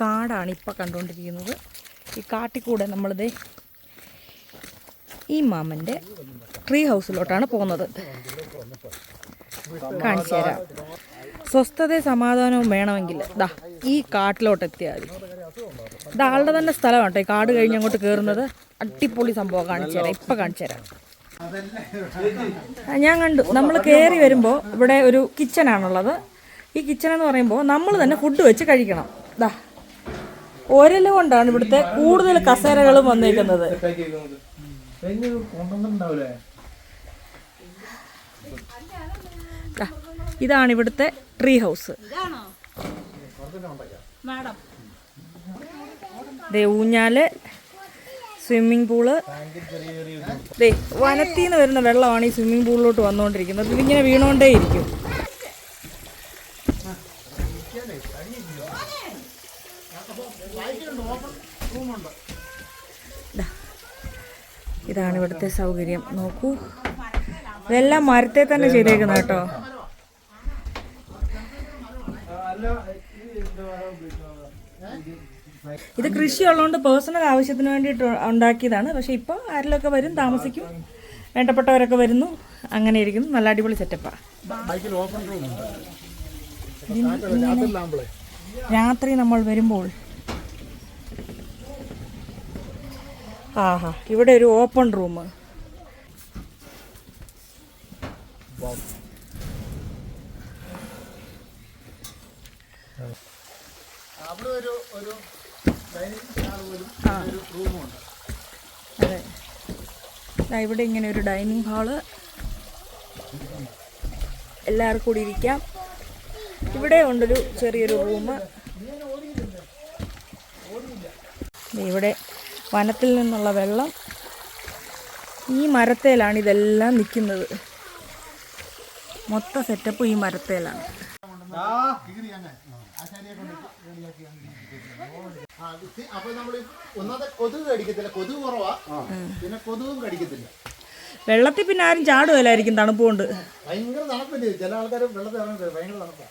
കാടാണ് ഇപ്പം കണ്ടുകൊണ്ടിരിക്കുന്നത്. ഈ കാട്ടിൽ കൂടെ നമ്മളിത് ഈ മാമന്റെ ട്രീ ഹൗസിലോട്ടാണ് പോകുന്നത്. കാണിച്ചു തരാം. സ്വസ്ഥതയും സമാധാനവും വേണമെങ്കിൽ ദാ ഈ കാട്ടിലോട്ട് എത്തിയാൽ മതി ആളുടെ തന്നെ സ്ഥലമാണ് കേട്ടോ ഈ കാട് കഴിഞ്ഞ് അങ്ങോട്ട് കയറുന്നത്. അടിപൊളി സംഭവം കാണിച്ചു തരാം. ഇപ്പം കാണിച്ചു തരാം. ഞാൻ കണ്ടു. നമ്മൾ കയറി വരുമ്പോൾ ഇവിടെ ഒരു കിച്ചണാണുള്ളത് ഈ കിച്ചൺ എന്ന് പറയുമ്പോൾ നമ്മൾ തന്നെ ഫുഡ് വെച്ച് കഴിക്കണം. ദാ ഒരല കൊണ്ടാണ് ഇവിടുത്തെ കൂടുതൽ കസേരകളും വന്നേക്കുന്നത്. ഇതാണ് ഇവിടുത്തെ ട്രീ ഹൗസ് ദേ ഊഞ്ഞാൽ സ്വിമ്മിംഗ് പൂൾ ദേ വരുന്ന വെള്ളമാണ് ഈ സ്വിമ്മിംഗ് പൂളിലോട്ട് വന്നുകൊണ്ടിരിക്കുന്നത് ഇതിങ്ങനെ ദാ, ഇതാണ് ഇവിടുത്തെ സൗകര്യം. നോക്കൂ. ഇതെല്ലാം മരത്തെ തന്നെ ചെയ്തേക്കുന്ന കേട്ടോ. ഇത് കൃഷി ഉള്ളതുകൊണ്ട് പേഴ്സണൽ ആവശ്യത്തിന് വേണ്ടിട്ട് ഉണ്ടാക്കിയതാണ്. പക്ഷെ ഇപ്പോൾ ആരിലൊക്കെ വരും താമസിക്കും. വേണ്ടപ്പെട്ടവരൊക്കെ വരുന്നു. അങ്ങനെ ഇരിക്കുന്നു. നല്ല അടിപൊളി സെറ്റപ്പാണ് രാത്രി നമ്മൾ വരുമ്പോൾ ആഹാ ഇവിടെ ഒരു ഓപ്പൺ റൂം. അതെ. ഇവിടെ ഇങ്ങനെ ഒരു ഡൈനിങ് ഹാൾ. എല്ലാവർക്കും കൂടി ഇരിക്കാം. ഇവിടെ ഉണ്ടൊരു ചെറിയൊരു റൂം. ഇവിടെ വനത്തിൽ നിന്നുള്ള വെള്ളം. ഈ മരത്തേലാണ് ഇതെല്ലാം നിൽക്കുന്നത് മൊത്ത സെറ്റപ്പ് ഈ മരത്തേലാണ്. അപ്പൊ നമ്മൾ ഒന്നാമത്തെ കൊതുക് കടിക്കത്തില്ല. കൊതുക് കുറവാ. പിന്നെ കൊതുകും കടിക്കത്തില്ല. വെള്ളത്തിൽ പിന്നെ ആരും ചാടുവല്ലായിരിക്കും തണുപ്പ് കൊണ്ട്. ഭയങ്കര തണുപ്പല്ലേ? ചില ആൾക്കാർ വെള്ളത്തിൽ ഭയങ്കര തണുപ്പാണ്